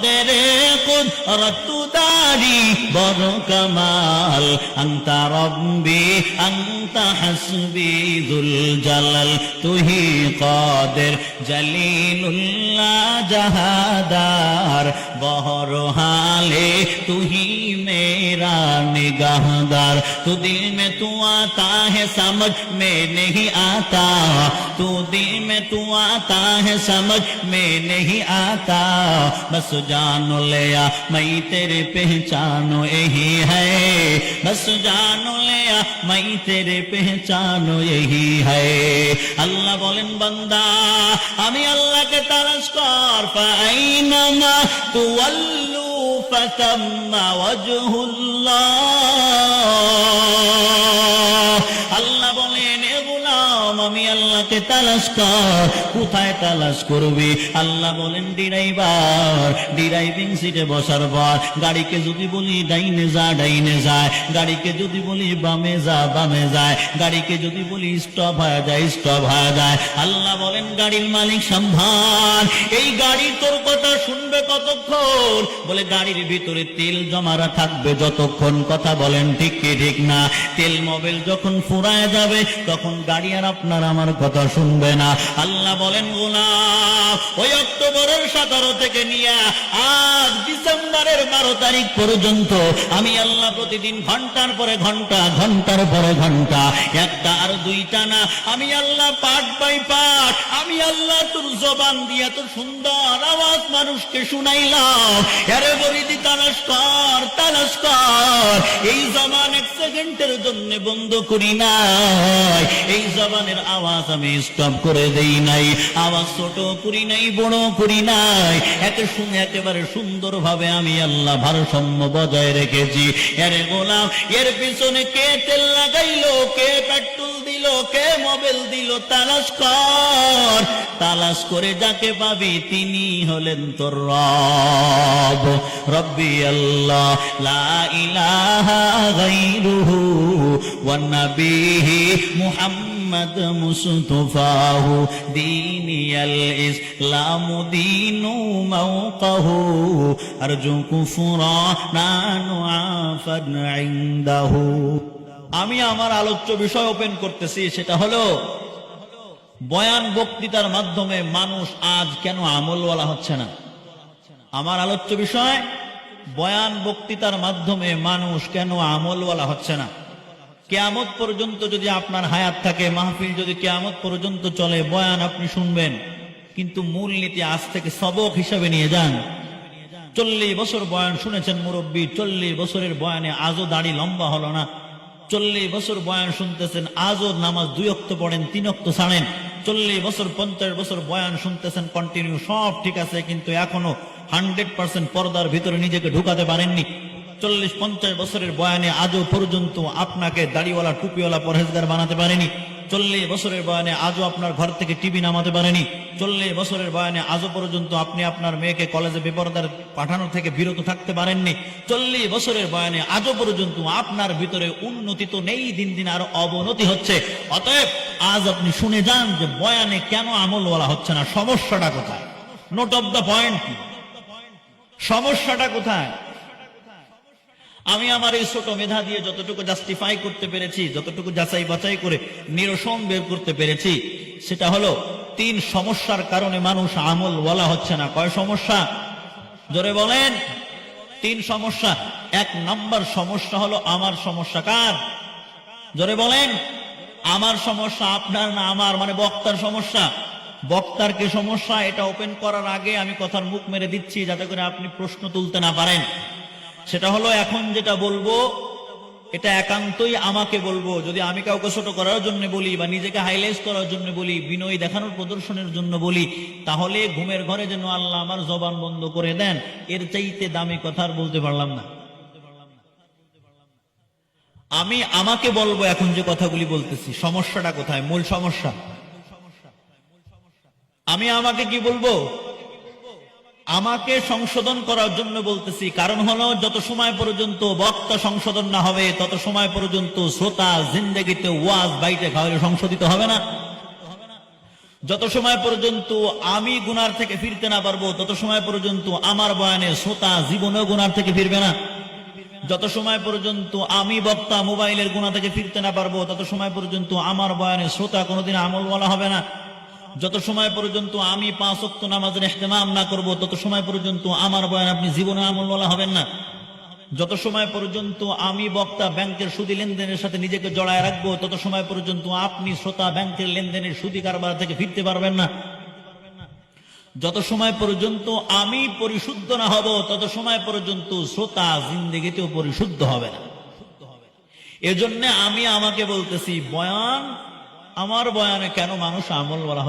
Let রতুদারি বড় কমাল আন্তা রব্বি আন্তা হাসবি দুল জালাল তুহি কদের জলিলুল্লাহ জাহাদার বহর হালে তুহি मेरा निगाहदार तू दिल में तू आता है समझ में नहीं आता तू दिल में तू आता है समझ में नहीं आता बस जान ले आ लिया मैं तेरे पहचानो यही है। बस जानो लिया मैं तेरे पहचानो यही है। আল্লাহ বলেন বান্দা আমি আল্লাহকে তালাশ কর ফাইনামা তুয়াল্লু ফাতাম্মা ওয়াজহুল্লাহ আল্লাহ আমি আল্লাহকে তালাশ কর। কোথায় তালাশ করবি? আল্লাহ বলেন, ডিরাইভার, ড্রাইভিং সিটে বসার পর গাড়িকে যদি বলি, ডাইনে যা, ডাইনে যায় গাড়িকে যদি বলি, বামে যা, বামে যায় গাড়িকে যদি বলি, স্টপ হয়ে যায় স্টপ হয়ে যায় আল্লাহ বলেন, গাড়ির মালিক সম্ভার। এই গাড়ি তোর কথা শুনবে কতক্ষণ? বলে, গাড়ির ভিতরে তেল জমারা থাকবে যতক্ষণ। কথা বলেন, ঠিক কি, ঠিক না? তেল মোবাইল যখন ফুরায় যাবে, তখন গাড়ি আর আপনার আমার কথা শুনবে না। আল্লাহ বলেন ওই অক্টোবরের সতেরো থেকে নিয়ে আজ ডিসেম্বরের বারো তারিখ পর্যন্ত আমি আল্লাহ প্রতিদিন ঘণ্টার পরে ঘণ্টা, ঘণ্টার পরে ঘণ্টা, একটা আর দুইটা না। আমি আল্লাহ পাঠ বাই পাঠ, আমি আল্লাহ তোর জবান দিয়া তোর সুন্দর আওয়াজ মানুষকে শুনাইলাম। এরে বলিদি তালাশ কর তালাশ কর। এই এক সেকেন্ডের জন্য বন্ধ করি নাই। এই জবানের আওয়াজ আমি স্টপ করে দেই নাই। আওয়াজ ছোট করি নাই, বড় করি নাই। একে শুনে একেবারে সুন্দর ভাবে আমি আল্লাহ ভারসাম্য বজায় রেখেছি। এরে গোলাম, এর পিছনে কে তেল লাগাইলো, কে পেট্রোল দিল, কে মোবাইল দিল, তালাশ কর। তালাশ করে যাকে পাবি তিনি হলেন তোর রব। রব্বি আল্লাহ, লা ইলাহা গায়রুহু মুহাম্মদ মুস্তাফাহু দীনিয়াল ইসলাম দীনু মাওকাহু আরজু কুফরানান আফান ইনদাহু আমি আমার আলোচ্য বিষয় ওপেন করতেছি, সেটা হলো বয়ান বক্তৃতার মাধ্যমে মানুষ আজ কেন আমলওয়ালা হচ্ছে না? আমার আলোচ্য বিষয় বয়ান বক্তৃতার মাধ্যমে মানুষ কেন আমলওয়ালা হচ্ছে না? কেয়ামত পর্যন্ত যদি আপনার হায়াত থাকে, মাহফিল যদি কেয়ামত পর্যন্ত চলে, বয়ান আপনি শুনবেন। কিন্তু মূল নীতি আজ থেকে সবক হিসাবে নিয়ে যান। চল্লিশ বছর বয়ান শুনেছেন মুরব্বী, চল্লিশ বছরের বয়ানে আজও দাড়ি লম্বা হলো না। চল্লিশ বছর বয়ান শুনতেছেন, আজও নামাজ দুই অক্ত পড়েন, তিন অক্ত ছাড়েন। চল্লিশ বছর, পঞ্চাশ বছর বয়ান শুনতেছেন কন্টিনিউ সব ঠিক আছে, কিন্তু এখনও হান্ড্রেড পার্সেন্ট পর্দার ভিতরে নিজেকে ঢুকাতে পারেননি। চল্লিশ, পঞ্চাশ বছরের বয়ানে আজও পর্যন্ত আপনাকে দাড়িওয়ালা, টুপিওয়ালা পরহেজগার বানাতে পারেনি। চল্লিশ বছরের বয়ানে আজও আপনার ঘর থেকে টিভি নামাতে পারেনি। চল্লিশ বছরের বয়ানে আজও পর্যন্ত আপনি আপনার মেয়েকে কলেজে বেপরদার পাঠানো থেকে বিরত থাকতে পারেননি। চল্লিশ বছরের বয়ানে আজও পর্যন্ত আপনার ভিতরে উন্নতি তো নেই, দিন দিন আরও অবনতি হচ্ছে। অতএব আজ আপনি শুনে যান যে বয়ানে কেন আমল বলা হচ্ছে না, সমস্যাটা কোথায়? নোট অফ দ্য পয়েন্ট কি? সমস্যাটা কোথায়? আমি আমার এই ছোট মেধা দিয়ে যতটুকু জাস্টিফাই করতে পেরেছি, যতটুকু যাচাই বাছাই করে নিরসন বের করতে পেরেছি, সেটা হলো তিন সমস্যার কারণে মানুষ আমল বলা হচ্ছে না। কয় সমস্যা? জোরে বলেন। তিন সমস্যা। এক নম্বর সমস্যা হলো, আমার সমস্যা কার? জোরে বলেন। আমার সমস্যা আপনার না আমার? মানে বক্তার সমস্যা। বক্তার কি সমস্যা? এটা ওপেন করার আগে আমি কথার মুখ মেরে দিচ্ছি যাতে করে আপনি প্রশ্ন তুলতে না পারেন। সেটা হলো এখন যেটা বলব, এটা একান্তই আমাকে বলব। যদি আমি কাউকে ছোট করার জন্য বলি বা নিজেকে হাইলাইট করার জন্য বলি, বিনয় দেখানোর প্রদর্শনের জন্য বলি, তাহলে ঘুমের ঘরে যেন আল্লাহ আমার জবান বন্ধ করে দেন, এর চাইতে দামি কথা আর বলতে পারলাম না। আমি, আমাকে বলব এখন যে কথাগুলি বলতেছি। সমস্যাটা কোথায়? মূল সমস্যা। আমি আমাকে কি বলব? আমাকে সংশোধন করার জন্য বলতেছি, কারণ হলো যত সময় পর্যন্ত বক্তা সংশোধন না হবে, তত সময় পর্যন্ত শ্রোতা জিন্দগিতে ওয়াজ বাইটে খাওয়ালে সংশোধিত হবে না। যত সময় পর্যন্ত আমি গুনার থেকে ফিরতে না পারব, তত সময় পর্যন্ত আমার বয়ানে শ্রোতা জীবনেও গুনার থেকে ফিরবে না। যত সময় পর্যন্ত আমি বক্তা মোবাইলের গুণা থেকে ফিরতে না পারব, তত সময় পর্যন্ত আমার বয়ানে শ্রোতা কোনোদিন আমল বলা হবে না। যত সময় পর্যন্ত আমি পাঁচ অক্ত নামাজের ইহতেমাম না করব, তত সময় পর্যন্ত আমার বয়ান আপনি জীবনে আমল বলা হবেন না। যত সময় পর্যন্ত আমি বক্তা ব্যাংকের সুদি লেনদেনের সাথে নিজেকে জড়ায় রাখব, তত সময় পর্যন্ত আপনি শ্রোতা ব্যাংকের লেনদেনের সুদি কারবার থেকে ফিরতে পারবেন না। যত সময় পর্যন্ত আমি পরিশুদ্ধ না হব, তত সময় পর্যন্ত শ্রোতা জিন্দিগিতেও পরিশুদ্ধ হবে না। এজন্য আমি আমাকে বলতেছি, বয়ান, আমার বয়ানে কেন মানুষ আমল বলা